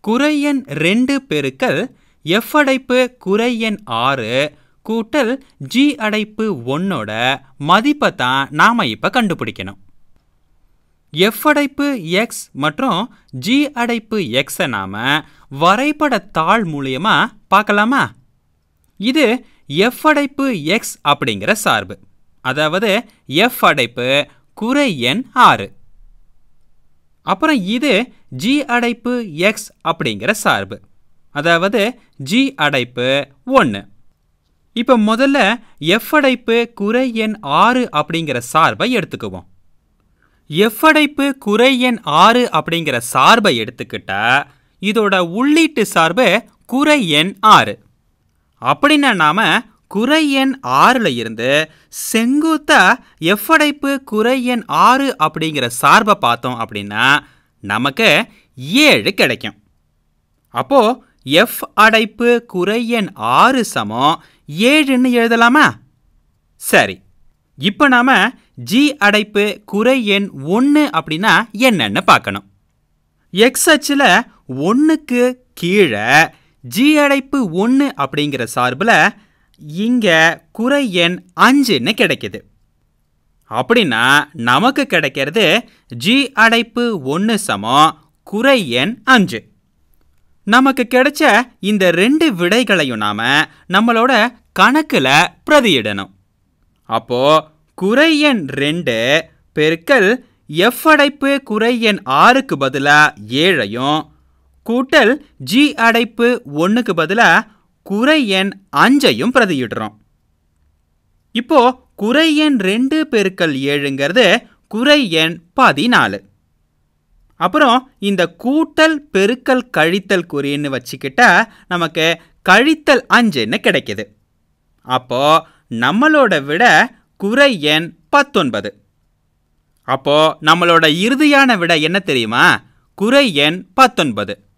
குறை ரெண்டு பெருக்கல் எஃப் அடைப்பு குறை ஆறு கூட்டல் ஜி அடைப்பு ஒன்னோட மதிப்பை தான் நாம் இப்போ கண்டுபிடிக்கணும். எஃப் அடைப்பு எக்ஸ் மற்றும் ஜி அடைப்பு எக்ஸை நாம் வரைபடத்தாள் மூலியமாக பார்க்கலாமா? இது எஃப் அடைப்பு எக்ஸ் அப்படிங்கிற சார்பு. அதாவது எஃப் அடைப்பு குறை எண் ஆறு. அப்புறம் இது ஜி அடைப்பு எக்ஸ் அப்படிங்கிற சார்பு. அதாவது ஜி அடைப்பு ஒன்று இப்போ முதல்ல எஃப் அடைப்பு குறை எண் ஆறு அப்படிங்கிற சார்பை எடுத்துக்குவோம். எஃப் அடைப்பு குறை எண் ஆறு அப்படிங்கிற சார்பை எடுத்துக்கிட்டா இதோட உள்ளீட்டு சார்பு குறை எண் ஆறு. அப்படின்னா நாம் குறை எண் ஆறில் இருந்து செங்குத்தா எஃப் அடைப்பு குறை எண் ஆறு அப்படிங்கிற சார்பை பார்த்தோம் அப்படின்னா நமக்கு ஏழு கிடைக்கும். அப்போது எஃப் அடைப்பு குறை எண் ஆறு சமம் ஏழுன்னு எழுதலாமா? சரி. இப்போ நாம் ஜி அடைப்பு குறை எண் ஒன்று அப்படின்னா என்னன்னு பார்க்கணும். எக்ஸ் அச்சில் ஒன்றுக்கு கீழே ஜி அடைப்பு ஒன்று அப்படிங்கிற சார்பில் இங்கே குறை எண் அஞ்சுன்னு கிடைக்குது. அப்படின்னா நமக்கு கிடைக்கிறது ஜி அடைப்பு ஒன்று சமம் குறை எண் அஞ்சு. நமக்கு கிடைச்ச இந்த ரெண்டு விடைகளையும் நாம் நம்மளோட கணக்கில் பிரதியிடணும். அப்போது குறை எண் ரெண்டு பெருக்கல் எஃப் அடைப்பு குறை எண் ஆறுக்கு பதிலாக ஏழையும் கூட்டல் ஜி அடைப்பு ஒன்றுக்கு பதிலாக குறை எண் அஞ்சையும் பிரதியிடுறோம். இப்போ குறை எண் ரெண்டு பெருக்கல் ஏழுங்கிறது குறை எண் பதினாலு. அப்புறம் இந்த கூட்டல் பெருக்கல் கழித்தல் குறின்னு வச்சுக்கிட்டா நமக்கு கழித்தல் அஞ்சுன்னு கிடைக்குது. அப்போ நம்மளோட விட குறை எண் பத்தொன்பது. அப்போ நம்மளோட இறுதியான விட என்ன தெரியுமா? குறை எண் பத்தொன்பது.